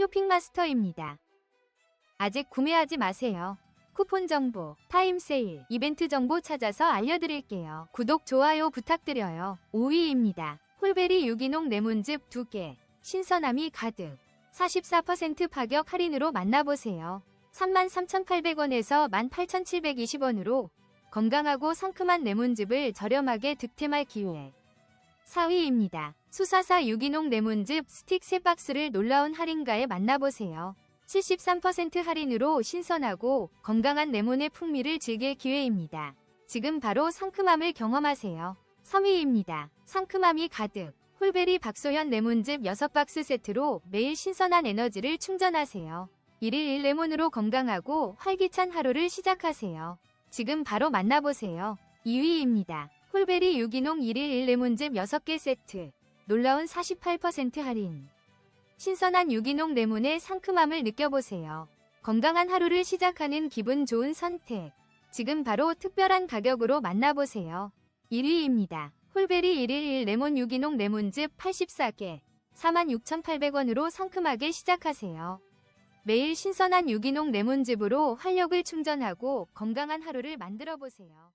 쇼핑마스터입니다. 아직 구매하지 마세요. 쿠폰 정보, 타임 세일, 이벤트 정보 찾아서 알려드릴게요. 구독, 좋아요 부탁드려요. 5위입니다. 홀베리 유기농 레몬즙 2개. 신선함이 가득. 44% 파격 할인으로 만나보세요. 33,800원에서 18,720원으로 건강하고 상큼한 레몬즙을 저렴하게 득템할 기회. 4위입니다. 수사사 유기농 레몬즙 스틱 3박스를 놀라운 할인가에 만나보세요. 73% 할인으로 신선하고 건강한 레몬의 풍미를 즐길 기회입니다. 지금 바로 상큼함을 경험하세요. 3위입니다. 상큼함이 가득. 홀베리 박소현 레몬즙 6박스 세트로 매일 신선한 에너지를 충전하세요. 1일 1레몬으로 건강하고 활기찬 하루를 시작하세요. 지금 바로 만나보세요. 2위입니다. 홀베리 유기농 1일 1레몬즙 6개 세트. 놀라운 48% 할인. 신선한 유기농 레몬의 상큼함을 느껴보세요. 건강한 하루를 시작하는 기분 좋은 선택. 지금 바로 특별한 가격으로 만나보세요. 1위입니다. 홀베리 1일 1 레몬 유기농 레몬즙 84개. 46,800원으로 상큼하게 시작하세요. 매일 신선한 유기농 레몬즙으로 활력을 충전하고 건강한 하루를 만들어 보세요.